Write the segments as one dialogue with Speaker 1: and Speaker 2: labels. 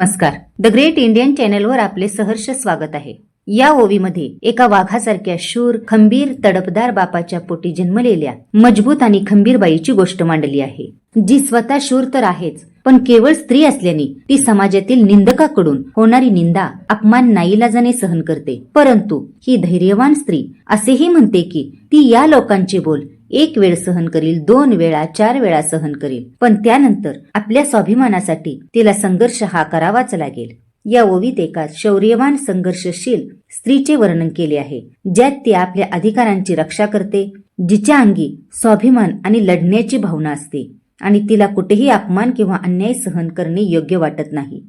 Speaker 1: नमस्कार. The great Indian चॅनलवर आपले सहर्ष स्वागत आहे. या ओवीमध्ये एका वाघासारख्या शूर खंबीर तडपदार बापाच्या पोटी जन्मलेल्या मजबूत आणि खंबीर बाईची गोष्ट मांडली आहे. जी स्वतः शूर तर आहेच पण केवळ स्त्री असल्याने ती समाजातील निंदकाकडून होणारी निंदा अपमान नाईलाजाने सहन करते. परंतु ही धैर्यवान स्त्री असेही म्हणते की ती या लोकांचे बोल एक वेळ सहन करील दोन वेळा चार वेळा सहन करील. पण त्यानंतर आपल्या स्वाभिमानासाठी तिला संघर्ष हा करावाच लागेल. या ओवीत एका शौर्यवान संघर्षशील स्त्रीचे वर्णन केले आहे ज्यात ती आपल्या अधिकारांची रक्षा करते जिच्या अंगी स्वाभिमान आणि लढण्याची भावना असते आणि तिला कुठेही अपमान किंवा अन्याय सहन करणे योग्य वाटत नाही.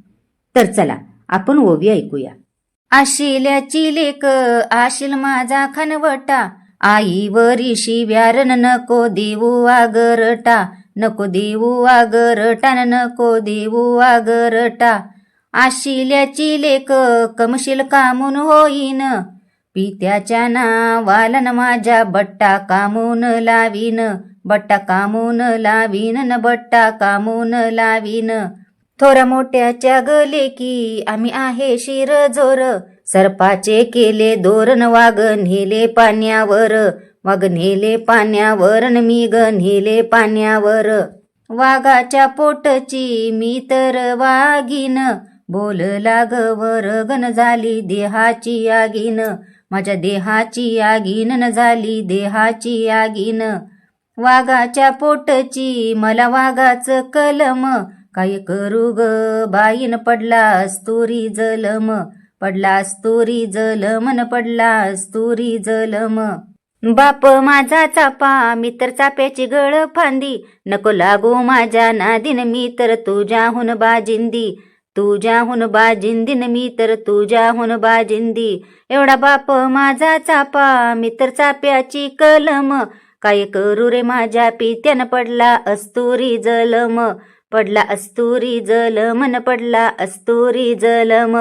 Speaker 1: तर चला आपण ओवी ऐकूया. आशिल्याची लेक आशिल माझा खनवटा आईवरीशी व्यारण नको देऊ आगरटा नको देऊ आगरटा न नको देऊ आगरटा. आशिल्याची लेक कमशील कामून होईन पित्याच्या नावाला न माझ्या बट्टा कामून लावीन बट्टा कामून लावीन न बट्टा कामून लावीन. थोरा मोठ्याच्या गले की आम्ही आहे शिर जोर सर्पाचे केले दोरण वाग नेले पाण्यावर मग नेले पाण्यावर न मी ग नेले पाण्यावर. वाघाच्या पोटची मी तर वाघिन बोल लाग वरगन झाली देहाची आगीन. माझ्या देहाची आगीन न झाली देहाची आगीन. वाघाच्या पोटची मला वाघाचं कलम काय करू ग बाईन पडला स्तोरी जलम. पडला स्तोरी जलमन न पडला स्तोरी जलम बाप माझा चापा मी तर चाप्याची गळ फांदी. नको लागू माझ्या नादीन मी तर तुझ्याहून बाजिंदी. तुझ्याहून बाजिंदीन मी तर तुझ्याहून बाजिंदी. एवढा बाप माझा चापा मी तर चाप्याची कलम. काय करू रे माझ्या पित्यान पडला अस्तुरी जलम पडला अस्तुरी जल मन पडला अस्तुरी जलम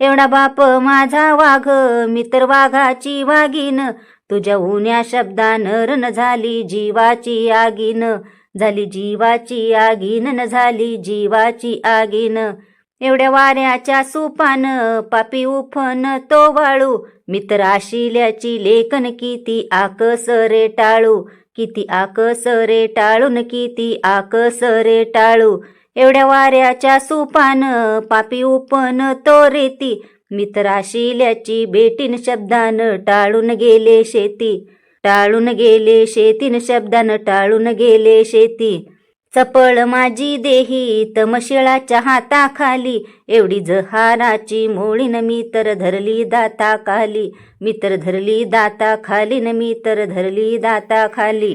Speaker 1: एवढा बाप माझा वाघ मी तर वाघाची वाघीन. तुझ्या उन्या शब्दान रन झाली जीवाची आगीन. झाली जीवाची आगीन न झाली जीवाची आगीन. एवढ्या वाऱ्याच्या सुपान पापी उफन तो वाळू. मित्र आशिल्याची लेखन किती आकस रे टाळू. किती आकस रे टाळून किती आकस रे टाळू. एवढ्या वाऱ्याच्या सुपान पापी उपन तो. रेती मित्राशिल्याची बेटीन शब्दान टाळून गेले शेती. टाळून गेले शेतीन शब्दान टाळून गेले शेती. चपळ माझी देही तमशिळाच्या हाताखाली एवढी जहाराची मोळीन मी तर धरली दाता खाली. मी तर धरली दाता खाली न मी तर धरली दाता खाली.